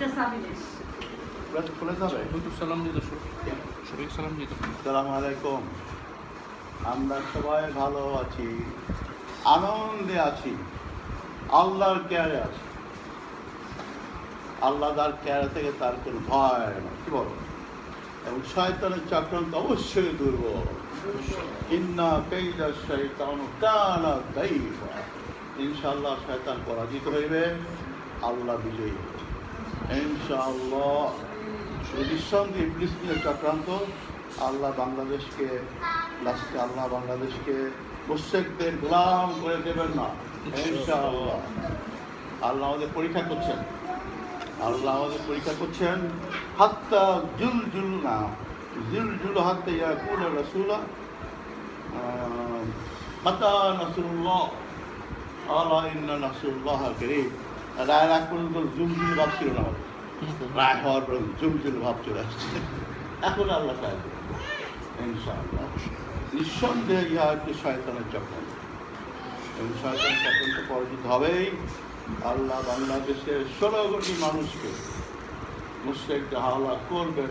এটা সাবিনেশ। খুলে- খুলে যাবে? হুজুর সালাম দিত সবাই সালাম দিত আসসালামু আলাইকুম। আমরা সবাই ভালো আছি আনন্দে আছি আল্লাহর কেয়ারে আছি। আল্লাহ তার কেয়ারে থেকে তার কোনো ভয় নেই কি বলো? এবং শয়তানের চক্রান্ত অবশ্যই দুর্বল। ইন্না কেইদা শয়তান কানা দাইফা। ইনশাআল্লাহ শয়তান পরাজিত হইবে আল্লাহ বিজয়ী হবে ইনশাআল্লাহ। নিঃসন্দেহে ইবলিস চক্রান্ত। আল্লাহ বাংলাদেশকে, লাস্টে আল্লাহ বাংলাদেশকে মুশেকদের গোলাম করে দেবেন না। ইনশাআল্লাহ। আল্লাহ আমাদের পরীক্ষা করছেন। আল্লাহ আমাদের পরীক্ষা করছেন, হাত্তা জুল জুল না জুল জুল হাত্তা ইয়াকুল রসুলা হাত্তা নাসরুল্লাহ আল্লাহ ইন্না নাসরুল্লাহ করিম রায় রাগ পর্যন্ত জুল ভাব ছিল না আমাদের। রায় হওয়ার পর জুল ভাব চলে আসছে। এখন আল্লাহ। ইনশাআল্লাহ। নিঃসন্দেহে ইহা একটি শয়তানের চক্র এবং শয়তান তো পরাজিত হবেই। আল্লাহ বাংলাদেশের ষোলো কোটি মানুষকে মুসলিমকে হাওলা করবে।